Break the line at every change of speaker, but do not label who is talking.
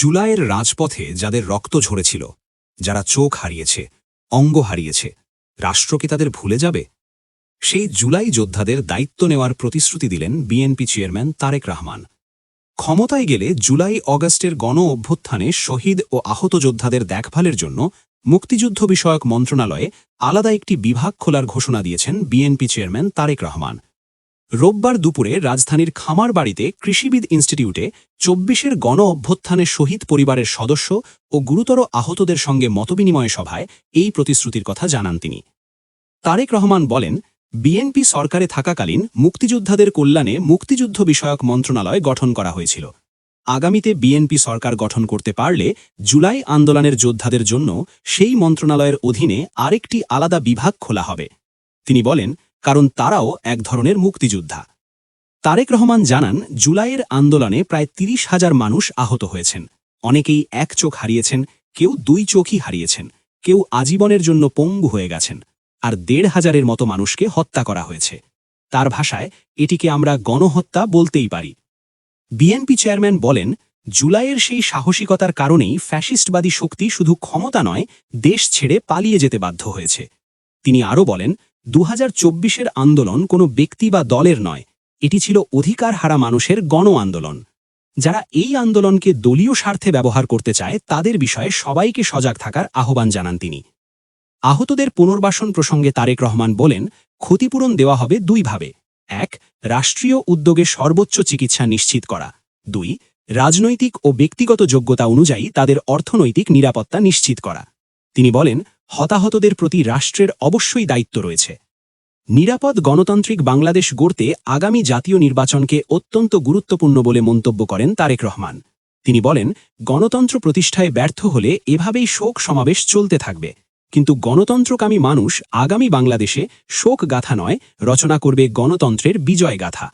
জুলাইয়ের রাজপথে যাদের রক্ত ঝরেছিল, যারা চোখ হারিয়েছে, অঙ্গ হারিয়েছে, রাষ্ট্র কি তাদের ভুলে যাবে? সেই জুলাই যোদ্ধাদের দায়িত্ব নেওয়ার প্রতিশ্রুতি দিলেন বিএনপি চেয়ারম্যান তারেক রহমান। ক্ষমতায় গেলে জুলাই অগস্টের গণ অভ্যুত্থানে শহীদ ও আহত যোদ্ধাদের দেখভালের জন্য মুক্তিযুদ্ধ বিষয়ক মন্ত্রণালয়ে আলাদা একটি বিভাগ খোলার ঘোষণা দিয়েছেন বিএনপি চেয়ারম্যান তারেক রহমান। রোববার দুপুরে রাজধানীর খামার বাড়িতে কৃষিবিদ ইনস্টিটিউটে চব্বিশের গণ অভ্যুত্থানে শহীদ পরিবারের সদস্য ও গুরুতর আহতদের সঙ্গে মতবিনিময় সভায় এই প্রতিশ্রুতির কথা জানান তিনি। তারেক রহমান বলেন, বিএনপি সরকারে থাকাকালীন মুক্তিযোদ্ধাদের কল্যাণে মুক্তিযুদ্ধ বিষয়ক মন্ত্রণালয় গঠন করা হয়েছিল। আগামীতে বিএনপি সরকার গঠন করতে পারলে জুলাই আন্দোলনের যোদ্ধাদের জন্য সেই মন্ত্রণালয়ের অধীনে আরেকটি আলাদা বিভাগ খোলা হবে। তিনি বলেন কারণ তারাও এক ধরনের মুক্তিযোদ্ধা। তারেক রহমান জানান, জুলাইয়ের আন্দোলনে প্রায় তিরিশ হাজার মানুষ আহত হয়েছেন। অনেকেই এক চোখ হারিয়েছেন, কেউ দুই চোখই হারিয়েছেন, কেউ আজীবনের জন্য পঙ্গু হয়ে গেছেন, আর দেড় হাজারের মতো মানুষকে হত্যা করা হয়েছে। তার ভাষায়, এটিকে আমরা গণহত্যা বলতেই পারি। বিএনপি চেয়ারম্যান বলেন, জুলাইয়ের সেই সাহসিকতার কারণেই ফ্যাসিস্টবাদী শক্তি শুধু ক্ষমতা নয়, দেশ ছেড়ে পালিয়ে যেতে বাধ্য হয়েছে। তিনি আরও বলেন দু হাজার আন্দোলন কোনো ব্যক্তি বা দলের নয়। এটি ছিল অধিকার হারা মানুষের গণ আন্দোলন। যারা এই আন্দোলনকে দলীয় স্বার্থে ব্যবহার করতে চায়, তাদের বিষয়ে সবাইকে সজাগ থাকার আহ্বান জানান তিনি। আহতদের পুনর্বাসন প্রসঙ্গে তারেক রহমান বলেন, ক্ষতিপূরণ দেওয়া হবে দুইভাবে এক, রাষ্ট্রীয় উদ্যোগে সর্বোচ্চ চিকিৎসা নিশ্চিত করা। দুই, রাজনৈতিক ও ব্যক্তিগত যোগ্যতা অনুযায়ী তাদের অর্থনৈতিক নিরাপত্তা নিশ্চিত করা। তিনি বলেন হতাহতদের প্রতি রাষ্ট্রের অবশ্যই দায়িত্ব রয়েছে। নিরাপদ গণতান্ত্রিক বাংলাদেশ গড়তে আগামী জাতীয় নির্বাচনকে অত্যন্ত গুরুত্বপূর্ণ বলে মন্তব্য করেন তারেক রহমান। তিনি বলেন, গণতন্ত্র প্রতিষ্ঠায় ব্যর্থ হলে এভাবেই শোক সমাবেশ চলতে থাকবে। কিন্তু গণতন্ত্রকামী মানুষ আগামী বাংলাদেশে শোক গাথা নয়, রচনা করবে গণতন্ত্রের বিজয় গাথা